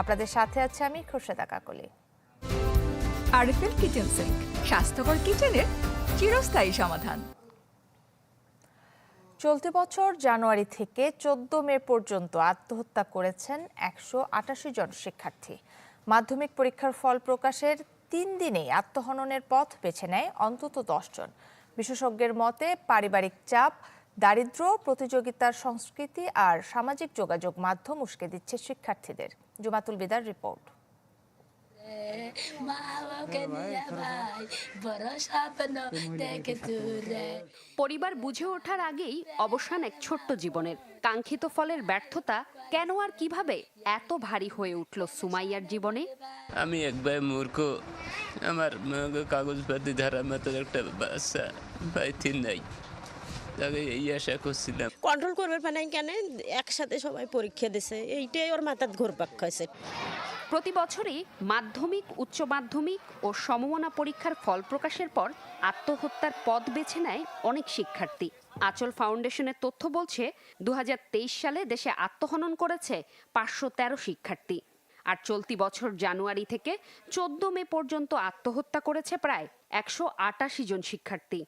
আপনাদের সাথে আছে আমি Khorsheda Kakoli. RFL kitchen sink স্বাস্থ্যকর কিচেনের চিরস্থায়ী সমাধান। চলতি বছর জানুয়ারি থেকে চোদ্দ মে পর্যন্ত আত্মহত্যা করেছেন একশো আটাশি জন শিক্ষার্থী। মাধ্যমিক পরীক্ষার ফল প্রকাশের তিন দিনেই আত্মহননের পথ বেছে নেয় অন্তত দশ জন। বিশেষজ্ঞের মতে পারিবারিক চাপ দারিদ্র্য প্রতিযোগিতার সংস্কৃতি আর সামাজিক যোগাযোগ মাধ্যম উস্কে দিচ্ছে শিক্ষার্থীদের। জুমাতুল বিদার রিপোর্ট। পরিবার বুঝে ওঠার আগেই অবসান এক ছোট্ট জীবনের। কাঙ্ক্ষিত ফলের ব্যর্থতা কেন আর কীভাবে এত ভারী হয়ে উঠল সুমাইয়ার জীবনে? আমি একবার মূর্খ। আমার কাগজপাতি ধারা মতো একটা বাচ্চা পাইতে নাই। এই আশা করছিলাম। কন্ট্রোল করবে পারে কেন? একসাথে সবাই পরীক্ষা দিছে। এইটাই ওর মাথার ঘুরপাক খাইছে। প্রতি বছরই মাধ্যমিক উচ্চ মাধ্যমিক ও সমমনা পরীক্ষার ফল প্রকাশের পর আত্মহত্যার পথ বেছে নেয় অনেক শিক্ষার্থী। আচল ফাউন্ডেশনের তথ্য বলছে দু হাজার তেইশ সালে দেশে আত্মহনন করেছে পাঁচশো তেরো শিক্ষার্থী। আর চলতি বছর জানুয়ারি থেকে চোদ্দ মে পর্যন্ত আত্মহত্যা করেছে প্রায় একশো আটাশি জন শিক্ষার্থী।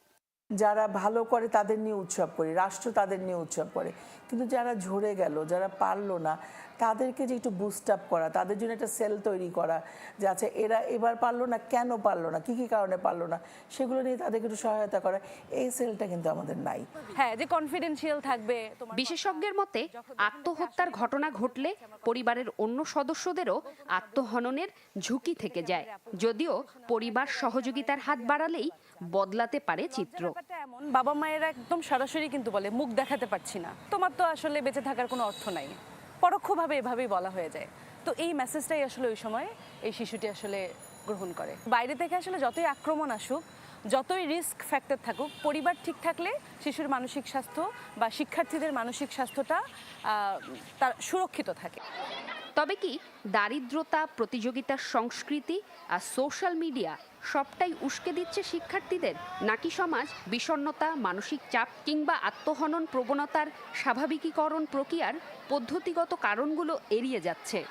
যারা ভালো করে তাদের নিয়ে উৎসব করি রাষ্ট্র তাদের নিয়ে উৎসব করে। কিন্তু যারা ঝরে গেল যারা পারল না তাদেরকে যে একটু বুস্ট আপ করা তাদের জন্য একটা সেল তৈরি করা যে আচ্ছা এরা এবার পারল না কেন পারল না কি কি কারণে পারল না সেগুলো নিয়ে তাদেরকে একটু সহায়তা করা এই সেলটা কিন্তু আমাদের নাই। হ্যাঁ যে কনফিডেন্সিয়াল থাকবে বিশেষজ্ঞের মতে আত্মহত্যার ঘটনা ঘটলে পরিবারের অন্য সদস্যদেরও আত্মহননের ঝুঁকি থেকে যায়। যদিও পরিবার সহযোগিতার হাত বাড়ালেই বদলাতে পারে চিত্র। এমন বাবা মায়েরা একদম সরাসরি কিন্তু বলে মুখ দেখাতে পারছি না। তোমার তো আসলে বেঁচে থাকার কোনো অর্থ নাই। পরোক্ষভাবে এভাবেই বলা হয়ে যায়। তো এই মেসেজটাই আসলে ওই সময় এই শিশুটি আসলে গ্রহণ করে। বাইরে থেকে আসলে যতই আক্রমণ আসুক যতই রিস্ক ফ্যাক্টর থাকুক পরিবার ঠিক থাকলে শিশুর মানসিক স্বাস্থ্য বা শিক্ষার্থীদের মানসিক স্বাস্থ্যটা তার সুরক্ষিত থাকে। তবে কি দারিদ্রতা প্রতিযোগিতার সংস্কৃতি আর সোশ্যাল মিডিয়া সবটাই উস্কে দিচ্ছে শিক্ষার্থীদের? নাকি সমাজ বিষণ্ণতা, মানসিক চাপ কিংবা আত্মহনন প্রবণতার স্বাভাবিকীকরণ প্রক্রিয়ার পদ্ধতিগত কারণগুলো এড়িয়ে যাচ্ছে?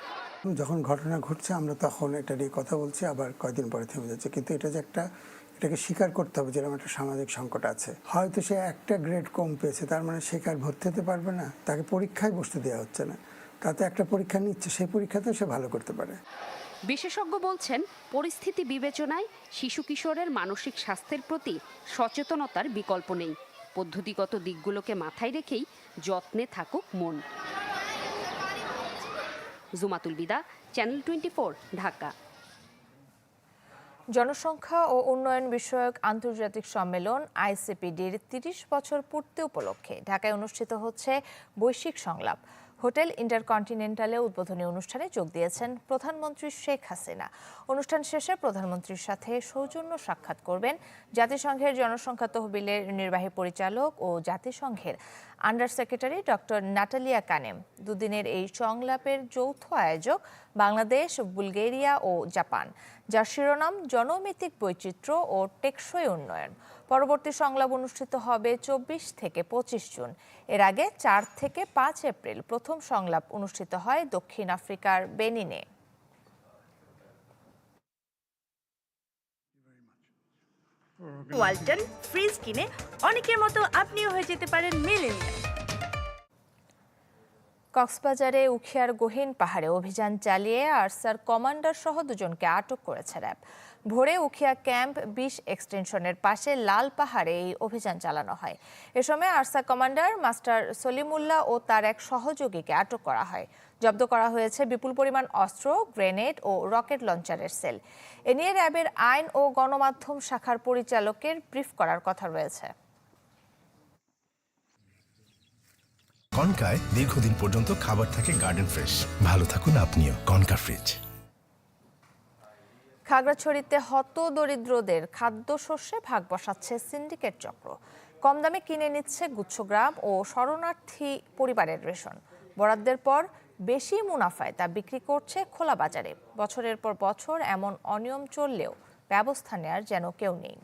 যখন ঘটনা ঘটছে, আমরা তখন এটা নিয়ে কথা বলছি, আবার কয়দিন পরে থেমে যাচ্ছে। কিন্তু এটা যে একটা, এটাকে স্বীকার করতে হবে যেরকম একটা সামাজিক সংকট আছে। হয়তো সে একটা গ্রেড কম পেয়েছে, তার মানে সে কি আর ভর্তি হতে পারবে না? তাকে পরীক্ষায় বসতে দেওয়া হচ্ছে না। তাতে একটা পরীক্ষা নিচ্ছে, সেই পরীক্ষাতেও সে ভালো করতে পারে। বিশেষজ্ঞ বলছেন, পরিস্থিতি বিবেচনায় শিশু কিশোরের মানসিক স্বাস্থ্যের প্রতি সচেতনতার বিকল্প নেই। পদ্ধতিগত দিকগুলোকে মাথায় রেখেই যত্নে থাকুক মন। Jumatul Bida, channel twenty Dhaka. জনসংখ্যা ও উন্নয়ন বিষয়ক আন্তর্জাতিক সম্মেলন আইসিপিডির তিরিশ বছর পূর্তি উপলক্ষে ঢাকায় অনুষ্ঠিত হচ্ছে বৈশ্বিক সংলাপ। হোটেল ইন্টারকন্টিনেন্টালে উদ্বোধনী অনুষ্ঠানে যোগ দিয়েছেন প্রধানমন্ত্রী শেখ হাসিনা। অনুষ্ঠান শেষে প্রধানমন্ত্রীর সাথে সৌজন্য সাক্ষাৎ করবেন জাতিসংঘের জনসংখ্যা তহবিলের নির্বাহী পরিচালক ও জাতিসংঘের under secretary doctor Natalia Kanem দুদিনের এই সংলাপের যৌথ আয়োজক বাংলাদেশ, বুলগেরিয়া ও জাপান, যার শিরোনাম জনমিতিক বৈচিত্র্য ও টেকসই উন্নয়ন। পরবর্তী সংলাপ অনুষ্ঠিত হবে চব্বিশ থেকে পঁচিশ জুন। এর আগে চার থেকে পাঁচ এপ্রিল প্রথম সংলাপ অনুষ্ঠিত হয় দক্ষিণ আফ্রিকার বেনিনে। ওয়ালটন ফ্রিজ কিনে অনেকের মতো আপনিও হয়ে যেতে পারেন মিলেনিয়াল। কক্সবাজারে উখিয়ার গহীন পাহাড়ে অভিযান চালিয়ে আরসার কমান্ডার সহ দুজনকে আটক করেছে র্যাব। ভোরে উখিয়া ক্যাম্প বিশ এক্সটেনশনের পাশে লাল পাহাড়ে এই অভিযান চালানো হয়। এ সময় আরসা কমান্ডার মাস্টার সলিমুল্লাহ ও তার এক সহযোগীকে আটক করা হয়। জব্দ করা হয়েছে বিপুল পরিমাণ অস্ত্র, গ্রেনেড ও রকেট লঞ্চারের সেল। এ নিয়ে র্যাবের আইন ও গণমাধ্যম শাখার পরিচালকের ব্রিফ করার কথা রয়েছে। কনকায় দীর্ঘদিন পর্যন্ত খাবার থাকে গার্ডেন ফ্রেশ। ভালো থাকুন আপনিও, কনকা ফ্রিজ। খাগড়াছড়িতে হত দরিদ্রদের খাদ্যশস্যে ভাগ বসাচ্ছে সিন্ডিকেট চক্র। কম দামে কিনে নিচ্ছে গুচ্ছগ্রাম ও শরণার্থী পরিবারের রেশন। বরাদ্দের পর বেশি মুনাফায় তা বিক্রি করছে খোলা বাজারে। বছরের পর বছর এমন অনিয়ম চললেও ব্যবস্থা নেয়ার যেন কেউ নেই।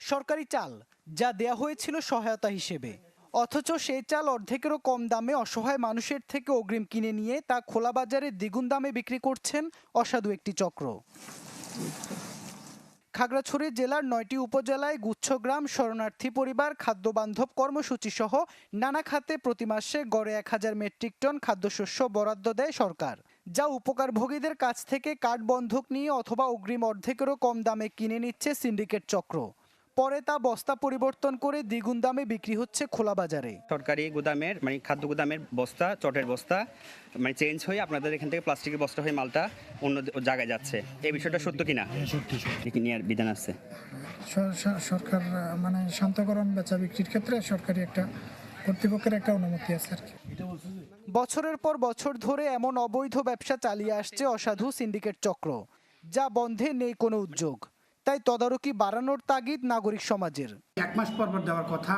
সরকারি চাল যা দেয়া হয়েছিল সহায়তা হিসেবে। অথচ সেই চাল অর্ধেকেরও কম দামে অসহায় মানুষের থেকে অগ্রিম কিনে নিয়ে তা খোলা বাজারে দ্বিগুণ দামে বিক্রি করছেন অসাধু একটি চক্র। খাগড়াছড়ি জেলার নয়টি উপজেলায় গুচ্ছগ্রাম শরণার্থী পরিবার, খাদ্যবান্ধব কর্মসূচি সহ নানা খাতে প্রতি মাসে গড়ে এক হাজার মেট্রিক টন খাদ্যশস্য বরাদ্দ দেয় সরকার। যা উপকারভোগীদের কাছ থেকে কার্ড বন্ধক নিয়ে অথবা অগ্রিম অর্ধেকেরও কম দামে কিনে নিচ্ছে সিন্ডিকেট চক্র। পরে তা বস্তা পরিবর্তন করে দ্বিগুণ দামে বিক্রি হচ্ছে খোলা বাজারে। সরকারি গুদামের মানে খাদ্য গুদামের বস্তা চটের বস্তা মানে চেঞ্জ হয়ে আপনাদের এখান থেকে প্লাস্টিকের বস্তা হয়ে মালটা অন্য জায়গায় যাচ্ছে। এই বিষয়টা সত্য কিনা? সত্যি নেওয়ার বিধান আছে? সরকার মানে শান্তকরণ বেচা বিক্রির ক্ষেত্রে সরকারি একটা কর্তৃপক্ষের একটা অনুমতি আছে আর কি। বছরের পর বছর ধরে এমন অবৈধ ব্যবসা চালিয়ে আসছে অসাধু সিন্ডিকেট চক্র যা বন্ধে নেই কোনো উদ্যোগ। তাই তদারকি বাড়ানোর তাগিদ নাগরিক সমাজের। এক মাস পর পর দেওয়ার কথা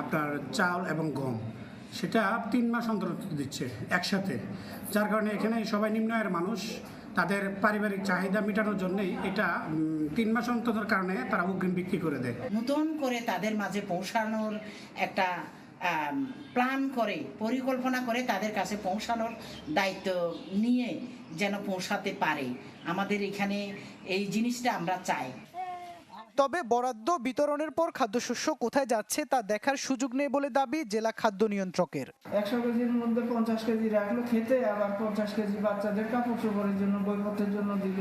আপনার চাল এবং গম। সেটা তিন মাস অন্তর অন্তর দিচ্ছে একসাথে। যার কারণে এখানে সবাই নিম্ন আয়ের মানুষ তাদের পারিবারিক চাহিদা মেটানোর জন্যই এটা তিন মাস অন্তরের কারণে তারা অগ্রিম বিক্রি করে দেয়। নতুন করে তাদের মাঝে পৌঁছানোর একটা প্ল্যান করে পরিকল্পনা করে তাদের কাছে পৌঁছানোর দায়িত্ব নিয়ে যেন পৌঁছাতে পারে। আমাদের এখানে এই জিনিসটা আমরা চাই। তবে বরাদ্দ বিতরণের পর খাদ্যশস্য কোথায় যাচ্ছে তা দেখার সুযোগ নেই বলে দাবি জেলা খাদ্য নিয়ন্ত্রকের। একশো কেজির মধ্যে পঞ্চাশ কেজি রাখল খেতে আবার পঞ্চাশ কেজি বাচ্চাদের কাপড় চোপড়ের জন্য বইপত্রের জন্য দিল।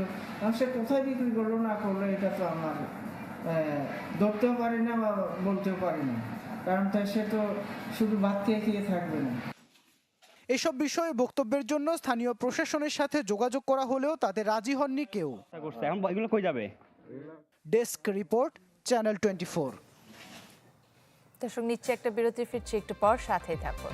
সে কোথায় বিক্রি করল না করল এটা তো আমার আহ, ধরতেও পারি না বা বলতেও পারি না। কারণ তাই সে তো শুধু ভাত খেয়ে খেয়ে থাকবে না। এসব বিষয়ে বক্তব্যের জন্য স্থানীয় প্রশাসনের সাথে যোগাযোগ করা হলেও তাতে রাজি হননি কেউ। এখন এগুলো কই যাবে? Desk report channel twenty four দর্শক নিচ্ছে একটা বিরতি ফিরছি একটু পর সাথেই থাকুন।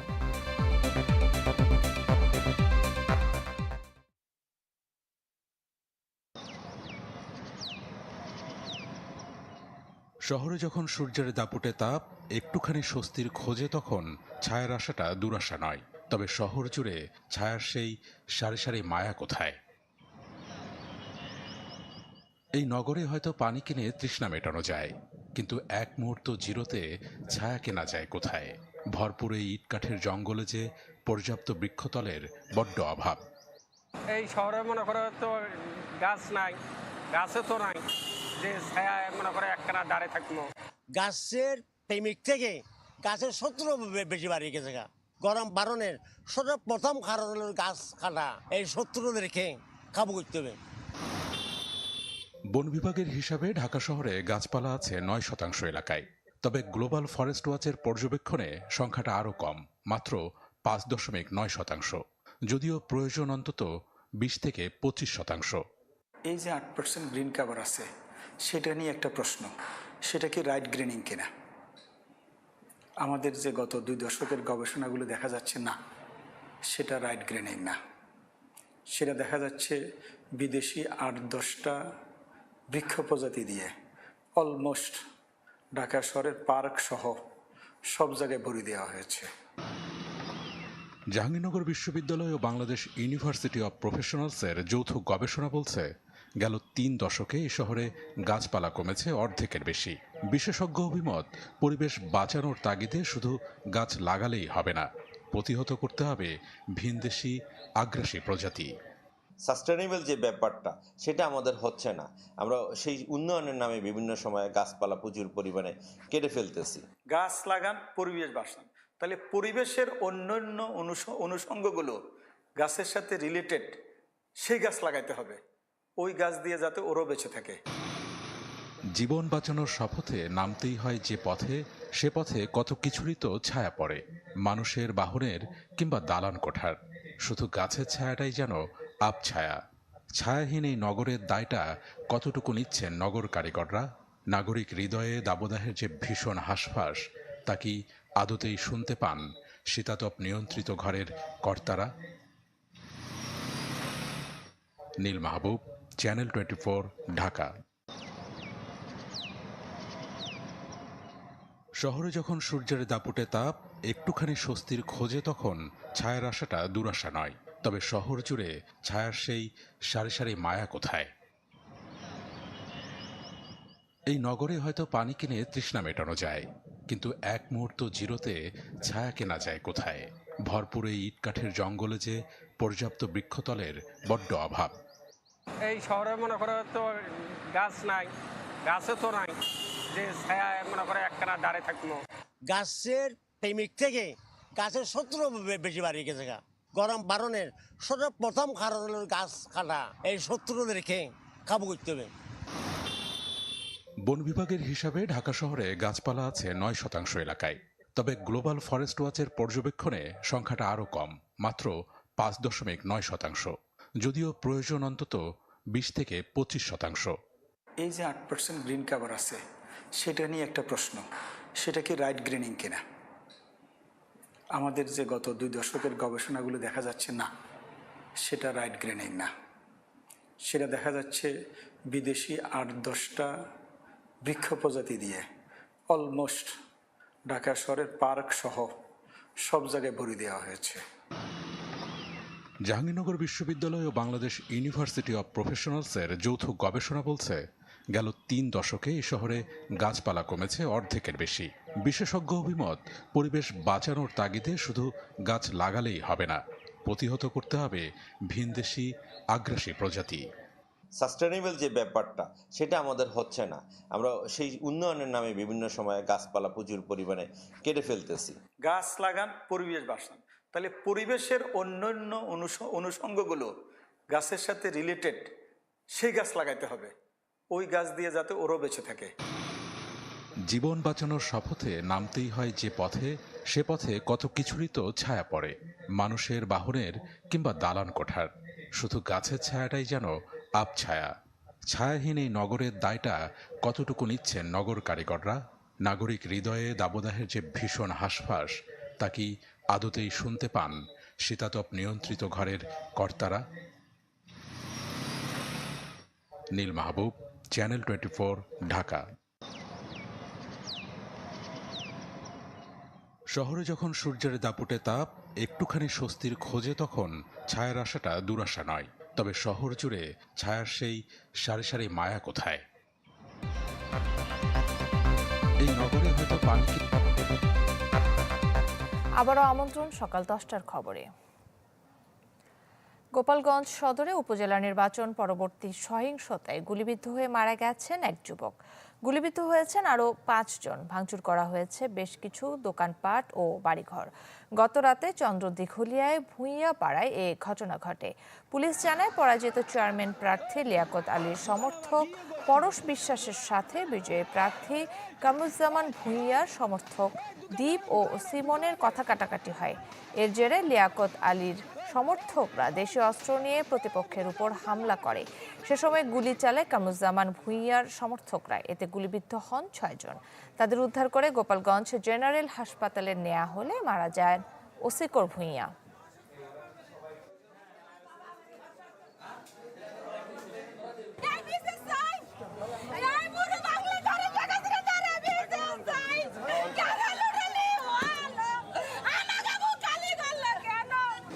শহরে যখন সূর্যের দাপুটে তাপ একটুখানি স্বস্তির খোঁজে তখন ছায়ার আশাটা দুরাশা নয়। তবে শহর জুড়ে ছায়ার সেই সারি সারি মায়া কোথায়? এই নগরে হয়তো পানি কিনে তৃষ্ণা মেটানো যায় কিন্তু এক মুহূর্ত জিরোতে ছায়া কেনা যায় কোথায়? ভরপুর এই ইটকাঠের জঙ্গলে যে পর্যাপ্ত বৃক্ষতলের বড্ড অভাব। এই শহরে মনে করে তো গাছ নাই গাছে তো নাই যে ছায়া মনে করে একখানা দাঁড়িয়ে থাকব গাছের প্রেমিক থেকে গাছের শত্রু বেশি বাড়িয়ে গেছে গা। গরম বারণের সব প্রথম কারণ হলো গাছ কাটা। এই শত্রুদেরকে কাবু করতে হবে। বন বিভাগের হিসাবে ঢাকা শহরে গাছপালা আছে নয় শতাংশ এলাকায়। তবে গ্লোবাল ফরেস্ট ওয়াচের পর্যবেক্ষণে সংখ্যাটা আরও কম মাত্র পাঁচ দশমিক নয় শতাংশ। যদিও প্রয়োজন অন্তত বিশ থেকে পঁচিশ শতাংশ। এই যে আট পার্সেন্ট গ্রিন কাভার আছে সেটা নিয়ে একটা প্রশ্ন। সেটা কি রাইট গ্রিনিং কিনা? আমাদের যে গত দুই দশকের গবেষণাগুলো দেখা যাচ্ছে, না, সেটা রাইট গ্রিনিং না। সেটা দেখা যাচ্ছে বিদেশি আট দশটা বৃক্ষ প্রজাতি দিয়ে অলমোস্ট ঢাকা শহরের পার্ক সহ সব জায়গায় ভরি দেওয়া হয়েছে। জাহাঙ্গীরনগর বিশ্ববিদ্যালয় ও বাংলাদেশ ইউনিভার্সিটি অব প্রফেশনালসের যৌথ গবেষণা বলছে গেল তিন দশকে এই শহরে গাছপালা কমেছে অর্ধেকের বেশি। বিশেষজ্ঞ অভিমত পরিবেশ বাঁচানোর তাগিদে শুধু গাছ লাগালেই হবে না প্রতিহত করতে হবে ভিনদেশি আগ্রাসী প্রজাতি। সাস্টেনেবল যে ব্যাপারটা সেটা আমাদের হচ্ছে না। আমরা সেই উন্নয়নের নামে বিভিন্ন সময়ে গাছপালা প্রচুর পরিমাণে কেটে ফেলতেছি। গাছ লাগান পরিবেশ বাঁচান। তাহলে পরিবেশের অন্যান্য অনুষ- অনুষঙ্গগুলো গাছের সাথে রিলেটেড সেই গাছ লাগাইতে হবে। ওই গাছ দিয়ে যাতে ওরও বেঁচে থাকে। জীবন বাঁচানোর শপথে নামতেই হয় যে পথে, সে পথে কত কিছুরই তো ছায়া পড়ে, মানুষের বাহনের কিংবা দালান কোঠার। শুধু গাছের ছায়াটাই যেন আপ ছায়া ছায়াহীন এই নগরের দায়টা কতটুকু নিচ্ছেন নগর কারিগররা? নাগরিক হৃদয়ে দাবদাহের যে ভীষণ হাসফাস, তা কি আদতেই শুনতে পান শীতাতপ নিয়ন্ত্রিত ঘরের কর্তারা? নীল মাহবুব চ্যানেল টোয়েন্টি ঢাকা শহরে যখন সূর্যের দাপুটে তাপ, একটুখানি স্বস্তির খোঁজে তখন ছায়ার আশাটা দুরাশা নয়। তবে শহর জুড়ে ছায়ার সেই সারি সারি মায়া কোথায়? এই নগরে হয়তো পানি কিনে তৃষ্ণা মেটানো যায়, কিন্তু এক মুহূর্ত জিরোতে ছায়া কেনা যায় কোথায়? ভরপুর এই ইটকাঠের জঙ্গলে যে পর্যাপ্ত বৃক্ষতলের বড্ড অভাব। এই শহরে মনে করে তো গাছ নাই গাছও তো নাই যে ছায়া মনে করে একখানা দাঁড়িয়ে থাকব। গাছের প্রেমিক থেকে গাছের শত্রু বেশি বাড়িয়ে গেছে গা। গরম বারণের প্রথম কারণ হলো গাছ কাটা। এই শত্রুদেরকে কাবু করতে হবে। বন বিভাগের হিসাবে ঢাকা শহরে গাছপালা আছে নয় শতাংশ এলাকায়। তবে গ্লোবাল ফরেস্ট ওয়াচের পর্যবেক্ষণে সংখ্যাটা আরও কম মাত্র পাঁচ দশমিক নয় শতাংশ। যদিও প্রয়োজন অন্তত বিশ থেকে পঁচিশ শতাংশ। এই যে আট পার্সেন্ট গ্রিন কাভার আছে, সেটা নিয়ে একটা প্রশ্ন, সেটা কি রাইট গ্রিনিং কিনা? আমাদের যে গত দুই দশকের গবেষণাগুলো দেখা যাচ্ছে না, সেটা রাইট গ্রিনিং না। সেটা দেখা যাচ্ছে বিদেশি আট দশটা বৃক্ষ প্রজাতি দিয়ে অলমোস্ট ঢাকা শহরের পার্ক সহ সব জায়গায় ভরি দেওয়া হয়েছে। জাহাঙ্গীরনগর বিশ্ববিদ্যালয় ও বাংলাদেশ ইউনিভার্সিটি অব প্রফেশনালসের যৌথ গবেষণা বলছে গেল তিন দশকে এই শহরে গাছপালা কমেছে অর্ধেকের বেশি। বিশেষজ্ঞ অভিমত পরিবেশ বাঁচানোর তাগিদে শুধু গাছ লাগালেই হবে না প্রতিহত করতে হবে ভিনদেশি আগ্রাসী প্রজাতি। সাস্টেনেবল যে ব্যাপারটা সেটা আমাদের হচ্ছে না। আমরা সেই উন্নয়নের নামে বিভিন্ন সময়ে গাছপালা প্রচুর পরিমাণে কেটে ফেলতেছি। গাছ লাগান পরিবেশ বাঁচান। তাহলে পরিবেশের অন্যান্য অনুষ- অনুষঙ্গগুলো গাছের সাথে রিলেটেড সেই গাছ লাগাইতে হবে। ওই গাছ দিয়ে যাতে ওরও বেঁচে থাকে। জীবন বাঁচানোর শপথে নামতেই হয় যে পথে, সে পথে কত কিছুরই তো ছায়া পড়ে, মানুষের বাহনের কিংবা দালান কোঠার। শুধু গাছের ছায়াটাই যেন আবছায়া ছায়াহীন এই নগরের দায়টা কতটুকু নিচ্ছেন নগর কারিগররা? নাগরিক হৃদয়ে দাবদাহের যে ভীষণ হাসফাস, তা কি আদতেই শুনতে পান শীতাতপ নিয়ন্ত্রিত ঘরের কর্তারা। Neel Mahbub, channel twenty Dhaka. শহরে যখন সূর্যের দাপুটে তাপ, একটুখানি স্বস্তির খোঁজে তখন ছায়ার আশাটা দুরাশা নয়। তবে শহর জুড়ে ছায়ার সেই সারি সারি মায়া কোথায়? এই নগরে হয়তো পানি আবারও আমন্ত্রণ সকাল দশটার খবরে। গোপালগঞ্জ সদরে উপজেলা নির্বাচন পরবর্তী সহিংসতায় গুলিবিদ্ধ হয়ে মারা গেছেন এক যুবক। গুলিবিদ্ধ হয়েছেন আরও পাঁচজন ভাঙচুর করা হয়েছে বেশ কিছু দোকানপাট ও বাড়িঘর। গত রাতে চন্দ্র দিঘলিয়ায় ভুঁইয়া পাড়ায় এ ঘটনা ঘটে। পুলিশ জানায়, পরাজিত চেয়ারম্যান প্রার্থী লিয়াকত আলীর সমর্থক পরশ বিশ্বাসের সাথে বিজয়ী প্রার্থী কামরুজ্জামান ভুঁইয়ার সমর্থক দীপ ও সিমনের কথা কাটাকাটি হয়। এর জেরে লিয়াকত আলীর সমর্থকরা দেশীয় অস্ত্র নিয়ে প্রতিপক্ষের উপর হামলা করে। সে সময় গুলি চালায় কামরুজ্জামান ভুঁইয়ার সমর্থকরা। এতে গুলিবিদ্ধ হন ছয়জন তাদের উদ্ধার করে গোপালগঞ্জ জেনারেল হাসপাতালে নেওয়া হলে মারা যায় ওসিকর ভুঁইয়া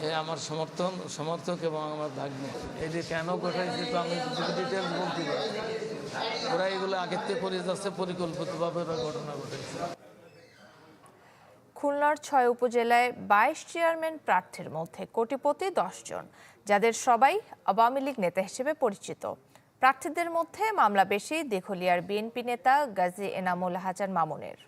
এ আমার সমর্থন, সমর্থক এবং আমার ভাগ্নে। এটি কেন ঘটাইছে তো আমি ডিটেলস বলতে পারি ওরা এগুলো আগের থেকে করে যাচ্ছে, পরিকল্পিতভাবে ওরা ঘটনা ঘটেছে। খুলনার ছয় উপজেলায় বাইশ চেয়ারম্যান প্রার্থীর মধ্যে কোটিপতি জন, যাদের সবাই আওয়ামী লীগ নেতা হিসেবে পরিচিত। প্রার্থীদের মধ্যে মামলা বেশি দিঘলিয়ার বিএনপি নেতা গাজী এনামুল হাসান মামুনের।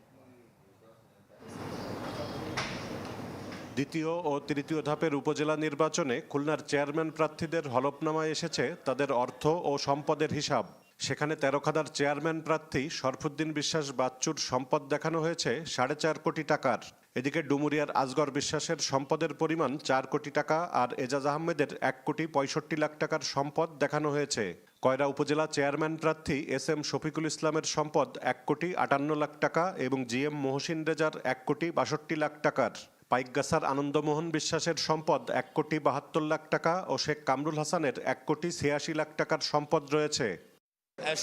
দ্বিতীয় ও তৃতীয় ধাপের উপজেলা নির্বাচনে খুলনার চেয়ারম্যান প্রার্থীদের হলফনামায় এসেছে তাদের অর্থ ও সম্পদের হিসাব। সেখানে তেরোখাদার চেয়ারম্যান প্রার্থী শরফুদ্দিন বিশ্বাস বাচ্চুর সম্পদ দেখানো হয়েছে সাড়ে চার কোটি টাকার। এদিকে ডুমুরিয়ার আজগর বিশ্বাসের সম্পদের পরিমাণ চার কোটি টাকা আর এজাজ আহমেদের এক কোটি পঁয়ষট্টি লাখ টাকার সম্পদ দেখানো হয়েছে। কয়রা উপজেলা চেয়ারম্যান প্রার্থী এস এম শফিকুল ইসলামের সম্পদ এক কোটি আটান্ন লাখ টাকা এবং জি এম মহসিন রেজার এক কোটি বাষট্টি লাখ টাকার। পাইকগাছার আনন্দমোহন বিশ্বাসের সম্পদ এক কোটি বাহাত্তর লাখ টাকা ও শেখ কামরুল হাসানের এক কোটি ছিয়াশি লাখ টাকার সম্পদ রয়েছে।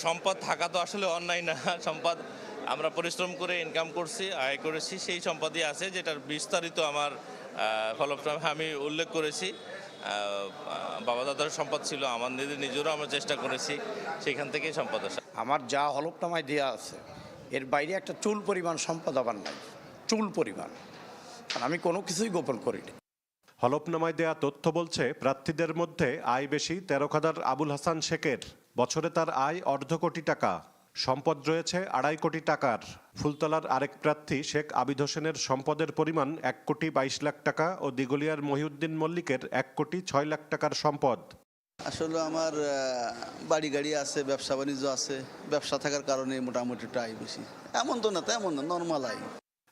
সম্পদ থাকা তো আসলে অন্যায় না। সম্পদ আমরা পরিশ্রম করে ইনকাম করছি আয় করেছি সেই সম্পদই আছে যেটার বিস্তারিত আমার ফলপ্রমে আমি উল্লেখ করেছি। বাবা দাদার সম্পদ ছিল আমার নিজের নিজেরও আমরা চেষ্টা করেছি সেখান থেকেই সম্পদ আসা। আমার যা হলফনামায় দেওয়া আছে এর বাইরে একটা চুল পরিমাণ সম্পদ আমার নাই। চুল পরিমাণ। আর আমি কোনো কিছুই গোপন করিনি। হলফনামায় দেয়া তথ্য বলছে প্রার্থীদের মধ্যে আয় বেশি তেরোখাদার আবুল হাসান শেখের। বছরে তার আয় অর্ধ কোটি টাকা। সম্পদ রয়েছে আড়াই কোটি টাকার। ফুলতলার আরেক প্রার্থী শেখ আবিদ হোসেনের সম্পদের পরিমাণ এক কোটি বাইশ লাখ টাকা ও দিগলিয়ার মহিউদ্দিন মল্লিকের এক কোটি ছয় লাখ টাকার সম্পদ। আসলে আমার বাড়ি গাড়ি আছে ব্যবসা বাণিজ্য আছে ব্যবসা থাকার কারণে মোটামুটি একটু আয় বেশি। এমন তো না তেমন না নর্মাল আয়।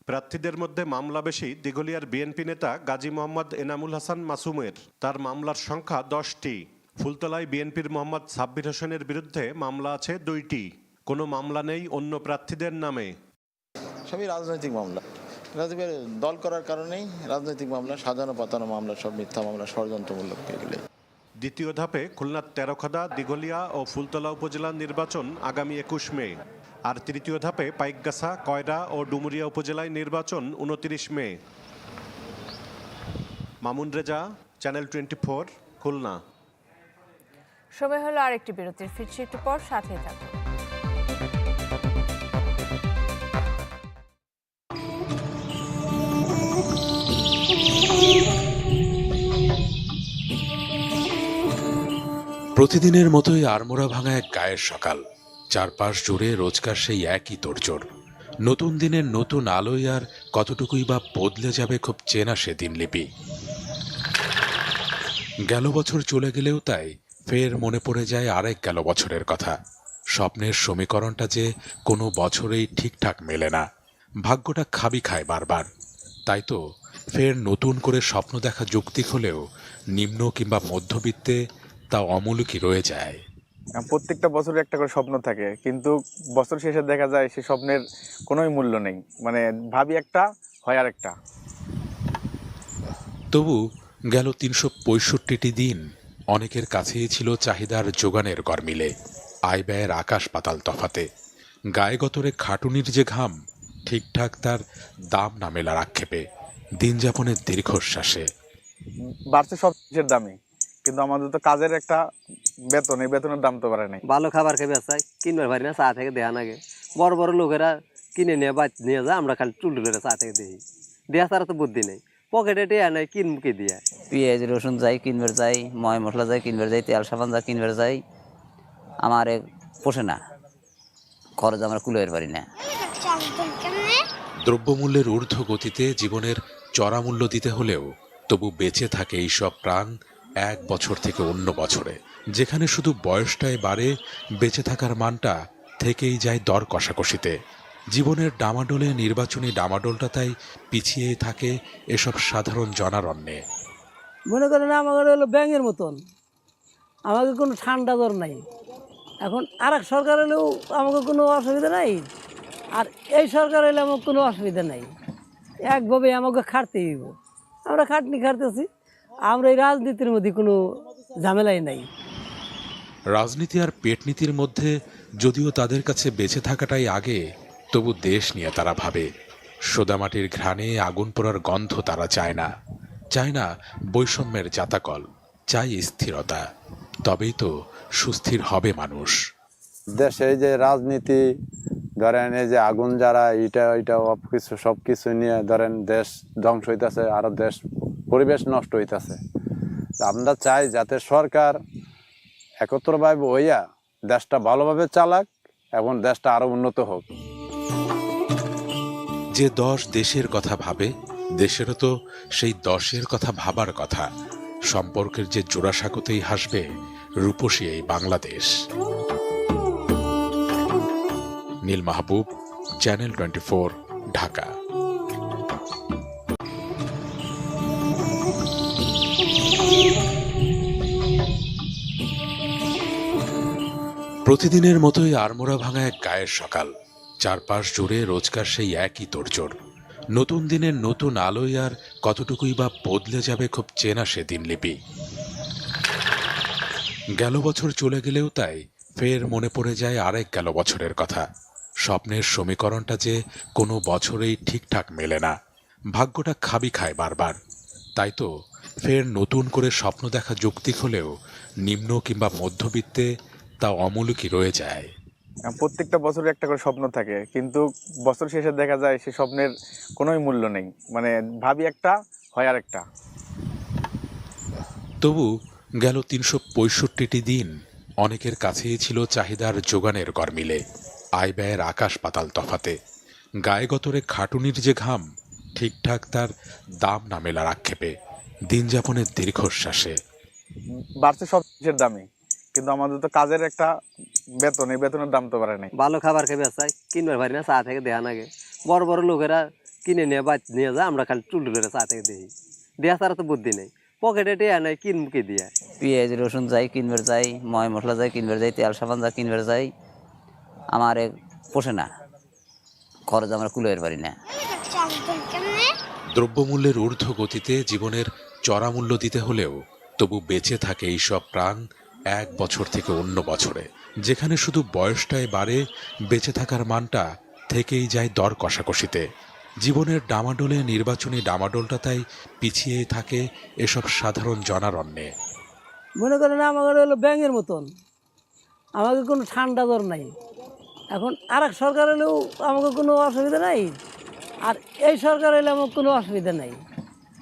প্রার্থীদের মধ্যে মামলা বেশি দিগলিয়ার বিএনপি নেতা গাজী মোহাম্মদ এনামুল হাসান মাসুমের। তার মামলার সংখ্যা দশটি। ফুলতলায় বিএনপির মোহাম্মদ সাব্বির হোসেনের বিরুদ্ধে মামলা আছে দুইটি। কোনো মামলা নেই অন্য প্রার্থীদের নামে। সবই রাজনৈতিক মামলা। রাজনৈতিক দল করার কারণেই রাজনৈতিক মামলা সাজানো পাতানো মামলা সব মিথ্যা মামলা ষড়যন্ত্রমূলক এগুলো। দ্বিতীয় ধাপে খুলনার তেরোখাদা দিঘলিয়া ও ফুলতলা উপজেলার নির্বাচন আগামী একুশ মে। আর তৃতীয় ধাপে পাইকগাছা কয়রা ও ডুমুরিয়া উপজেলায় নির্বাচন উনত্রিশ মে। Mamun Reza channel twenty four Khulna. সময় হলো আরেকটি বিরতির ফিরছি একটু পর সাথে থাকুন। প্রতিদিনের মতোই আড়মোড়া ভাঙা এক গায়ের সকাল। চারপাশ জুড়ে রোজকার সেই একই তোড়জোড়। নতুন দিনের নতুন আলোয় আর কতটুকুই বা বদলে যাবে খুব চেনা সে দিনলিপি গেল বছর চলে গেলেও তাই ফের মনে পড়ে যায় আরেক গেল বছরের কথা। স্বপ্নের সমীকরণটা যে কোনো বছরেই ঠিকঠাক মেলে না। ভাগ্যটা খাবি খায় বারবার। তাই তো ফের নতুন করে স্বপ্ন দেখা যৌক্তিক হলেও নিম্ন কিংবা মধ্যবিত্তে তা অমূলকই রয়ে যায়। প্রত্যেকটা বছরে একটা করে স্বপ্ন থাকে। কিন্তু বছর শেষে দেখা যায় সে স্বপ্নের কোনোই মূল্য নেই। মানে ভাবি একটা হয় আর একটা তবু গেল তিনশো পঁয়ষট্টিটি দিন। অনেকের কাছেই ছিল চাহিদার যোগানের গরমিলে। আয় ব্যয়ের আকাশ পাতাল তফাতে। গায়ে গতরে খাটুনির যে ঘাম ঠিকঠাক তার দাম না মেলার আক্ষেপে। দিন যাপনের দীর্ঘশ্বাসে। বাড়ছে সব দামই। কিন্তু আমাদের তো কাজের একটা বেতন এই বেতনের দাম তো বাড়ে নাই। ভালো খাবার খেয়ে বেচাই কিনবার পারি না চা থেকে দেয়া নাগে বড় বড় লোকেরা কিনে নিয়ে বা নিয়ে যায় আমরা খালি টুল করে চা থেকে দিই। দেয়া ছাড়া তো বুদ্ধি নেই। পকেটে টেয়া নাই কিনবো কি দিয়া? পেঁয়াজ রসুন যাই কিনবার যাই ময় মশলা যাই কিনবার যাই তেল সাবান যা কিনবার যাই আমার পোষে না। খরচ আমরা কুলোয়ের পারি না। দ্রব্যমূল্যের ঊর্ধ্ব গতিতে জীবনের চড়া মূল্য দিতে হলেও তবু বেঁচে থাকে এইসব প্রাণ এক বছর থেকে অন্য বছরে, যেখানে শুধু বয়সটাই বাড়ে, বেঁচে থাকার মানটা থেকেই যায় দর কষাকষিতে। জীবনের ডামাডোলে নির্বাচনী ডামাডোলটা তাই পিছিয়ে থাকে এসব সাধারণ জনারণ্যে। মনে করেন আমাদের হলো ব্যাঙের মতন। আমাকে কোনো ঠান্ডা জ্বর নাই। এখন আর এক সরকার হলেও আমাকে কোনো অসুবিধা নাই। আর এই সরকার হলে আমার কোনো অসুবিধা নাই। একভাবে আমাকে খাটতেই হইব। আমরা খাটনি খাটতেছি। আমরা এই রাজনীতির মধ্যে কোনো ঝামেলাই নাই। রাজনীতি আর পেটনীতির মধ্যে যদিও তাদের কাছে বেঁচে থাকাটাই আগে তবু দেশ নিয়ে তারা ভাবে। সোদামাটির ঘ্রাণে আগুন পোড়ার গন্ধ তারা চায় না। চায় না বৈষম্যের জাতাকল চাই স্থিরতা। তবেই তো সুস্থির হবে মানুষ। দেশে এই যে রাজনীতি ধরেন এই যে আগুন যারা এটা এটা সব কিছু সব কিছু নিয়ে ধরেন দেশ ধ্বংস হইতেছে আরও দেশ পরিবেশ নষ্ট হইতেছে। আমরা চাই যাতে সরকার একত্রভাবে হইয়া দেশটা ভালোভাবে চালাক এবং দেশটা আরও উন্নত হোক। যে দশ দেশের কথা ভাবে, দেশেরও তো সেই দশের কথা ভাবার কথা। সম্পর্কের যে জোড়াসাঁকোতেই হাসবে রূপসী এই Bangladesh. Neel Mahbub, channel twenty Dhaka. প্রতিদিনের মতোই আড়মোড়া ভাঙা এক গায়ের সকাল। চারপাশ জুড়ে রোজকার সেই একই তোড়জোড়। নতুন দিনের নতুন আলোয় আর কতটুকুই বা বদলে যাবে খুব চেনা সে দিনলিপি। গেল বছর চলে গেলেও তাই ফের মনে পড়ে যায় আরেক গেল বছরের কথা। স্বপ্নের সমীকরণটা যে কোনো বছরেই ঠিকঠাক মেলে না। ভাগ্যটা খাবি খায় বারবার। তাই তো ফের নতুন করে স্বপ্ন দেখা যৌক্তিক হলেও নিম্ন কিংবা মধ্যবিত্তে তা অমূলকই রয়ে যায়। প্রত্যেকটা বছরের একটা করে স্বপ্ন থাকে কিন্তু বছর শেষে দেখা যায় সে স্বপ্নের কোনোই মূল্য নেই। মানে ভাবি একটা হয় আর একটা তবু গেল তিনশো পঁয়ষট্টিটি দিন অনেকের কাছেই ছিল চাহিদার যোগানের গরমিলে আয় ব্যয়ের আকাশ পাতাল তফাতে। গায়ে গতরে খাটুনির যে ঘাম ঠিকঠাক তার দাম না মেলার আক্ষেপে। দিন যাপনের দীর্ঘশ্বাসে। বাড়ছে সব কিছুর দামই কিন্তু আমাদের তো কাজের একটা বেতন এই বেতনের দাম তো বাড়ে নাই। ভালো খাবার খেয়ে বেচাই কিনবার পারি না চা থেকে দেয়া নাগে বড় বড় লোকেরা কিনে নিয়ে বাচ নিয়ে যায় আমরা খালি টুল করে চা থেকে দিই। দেয়া ছাড়া তো বুদ্ধি নেই। পকেটে টেয়া নাই কিনবো কি দিয়া। পেঁয়াজ রসুন যাই কিনবার যাই ময় মশলা যাই কিনবার যাই তেল সাবান যা কিনবার যাই আমার পোষে না। খরচ আমরা কুলের পারি না। দ্রব্যমূল্যের ঊর্ধ্ব গতিতে জীবনের চড়া মূল্য দিতে হলেও তবু বেঁচে থাকে এইসব প্রাণ এক বছর থেকে অন্য বছরে। যেখানে শুধু বয়সটাই বাড়ে, বেঁচে থাকার মানটা থেকেই যায় দর কষাকষিতে। জীবনের ডামাডোলে নির্বাচনী ডামাডোলটা তাই পিছিয়ে থাকে এসব সাধারণ জনারণ্যে। মনে করেন আমাদের হলো ব্যাঙের মতন। আমাকে কোনো ঠান্ডা জ্বর নাই। এখন আর এক সরকার হলেও আমাকে কোনো অসুবিধা নাই। আর এই সরকার হলে আমার কোনো অসুবিধা নাই।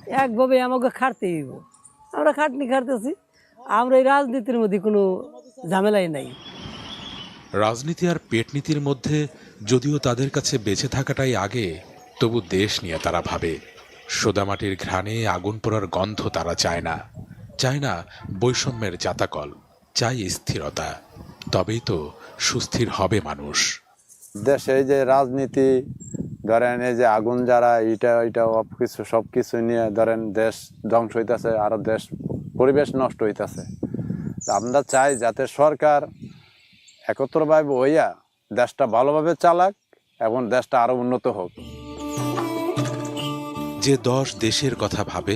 একভাবে আমাকে খাটতেই হইব। আমরা খাটনি খাটতেছি। আমরা এই রাজনীতির মধ্যে কোনো ঝামেলাই নাই। রাজনীতি আর পেটনীতির মধ্যে যদিও তাদের কাছে বেঁচে থাকাটাই আগে তবু দেশ নিয়ে তারা ভাবে। সোদামাটির ঘ্রাণে আগুন পোড়ার গন্ধ তারা চায় না। চায় না বৈষম্যের জাতাকল চাই স্থিরতা। তবেই তো সুস্থির হবে মানুষ। দেশে এই যে রাজনীতি ধরেন এই যে আগুন যারা এটা এটা কিছু সব কিছু নিয়ে ধরেন দেশ ধ্বংস হইতেছে আরও দেশ পরিবেশ নষ্ট হইতেছে। আমরা চাই যাতে সরকার একত্রভাবে হইয়া দেশটা ভালোভাবে চালাক এবং দেশটা আরও উন্নত হোক। যে দশ দেশের কথা ভাবে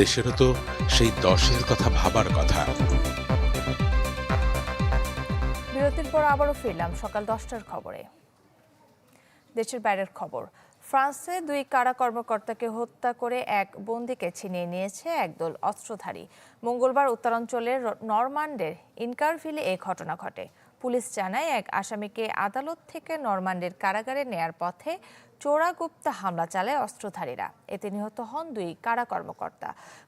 দেশেরও তো সেই দশের কথা ভাবার কথা। বিরতির পর আবারও ফিরলাম সকাল দশটার খবরে। দেশের বাইরের খবর। ফ্রান্সে দুই কারা কর্মকর্তাকে হত্যা করে এক বন্দিকে ছিনিয়ে নিয়েছে একদল অস্ত্রধারী। মঙ্গলবার উত্তরাঞ্চলের নরমান্ডের ইনকারভিলে এই ঘটনা ঘটে। পুলিশ জানায়, এক আসামিকে আদালত থেকে নরমান্ডের কারাগারে নেয়ার পথে চোরাগুপ্তা হামলা চালায় অস্ত্রধারীরা। এতে নিহত হন দুই কারা কর্মকর্তা।